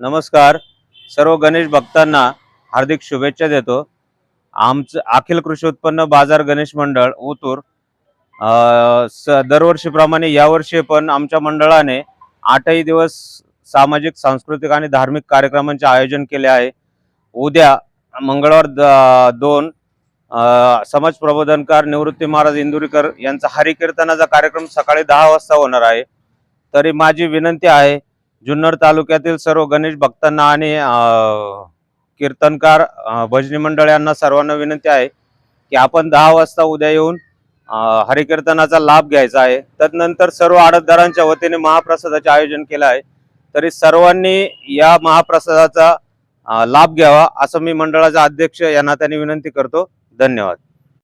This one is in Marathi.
नमस्कार. सर्व गणेश भक्तांना हार्दिक शुभेच्छा देतो. आमचं अखिल कृषी उत्पन्न बाजार गणेश मंडळ ओतूर. स दरवर्षीप्रमाणे यावर्षी पण आमच्या मंडळाने आठही दिवस सामाजिक सांस्कृतिक आणि धार्मिक कार्यक्रमांचे आयोजन केले आहे. उद्या मंगळवार द- दोन समाज प्रबोधनकार निवृत्ती महाराज इंदुरीकर यांचा हरिकीर्तनाचा कार्यक्रम सकाळी दहा वाजता होणार आहे. तरी माझी विनंती आहे जुन्नर तालुक्यातील सर्व गणेश भक्तांना आणि कीर्तनकार भजनी मंडळ यांना सर्वांना विनंती आहे की आपण दहा वाजता उद्या येऊन हरिकीर्तनाचा लाभ घ्यायचा आहे. तदनंतर सर्व आडतदारांच्या वतीने महाप्रसादाचे आयोजन केलं आहे. तरी सर्वांनी या महाप्रसादाचा लाभ घ्यावा असं मी मंडळाचा अध्यक्ष या नात्याने विनंती करतो. धन्यवाद.